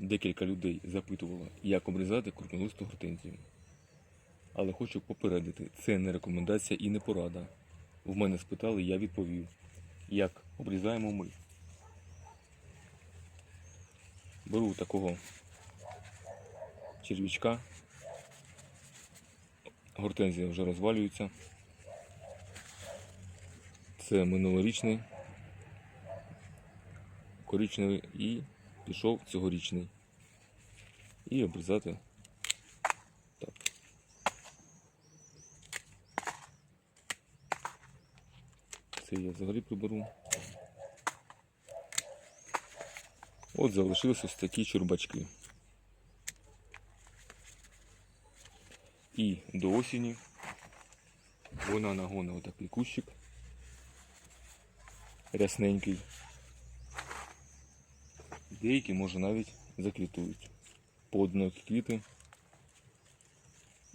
Декілька людей запитувало, як обрізати крупнолисту гортензію. Але хочу попередити, це не рекомендація і не порада. В мене спитали, я відповів, як обрізаємо ми. Беру такого черв'ячка. Гортензія вже розвалюється. Це минулорічний, коричневий і пішов цьогорічний. І обрізати так. Це я взагалі приберу. От залишились ось такі чурбачки. І до осені вона нагонить отакий кущик рясненький. Деякі, може, навіть заквітують. Поодинокі квіти.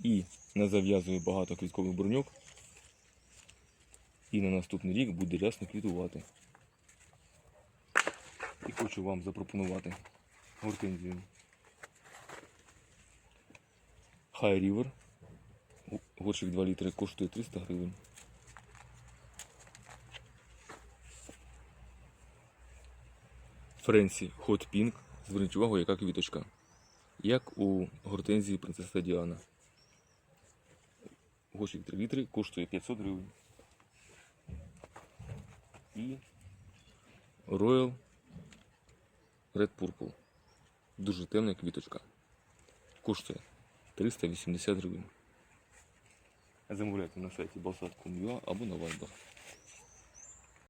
І не зав'язує багато квіткових броньок. І на наступний рік буде рясно квітувати. І хочу вам запропонувати гортензію. High River. Горщик 2 літри коштує 300 гривень. Френсі Hot Pink. Зверніть увагу, яка квіточка. Як у гортензії принцеса Діана. Горщик 3 літри коштує 500 гривень. І Royal Red Purple. Дуже темна квіточка. Коштує 380 гривень. Замовляйте на сайті balsat.com.ua або на Viber.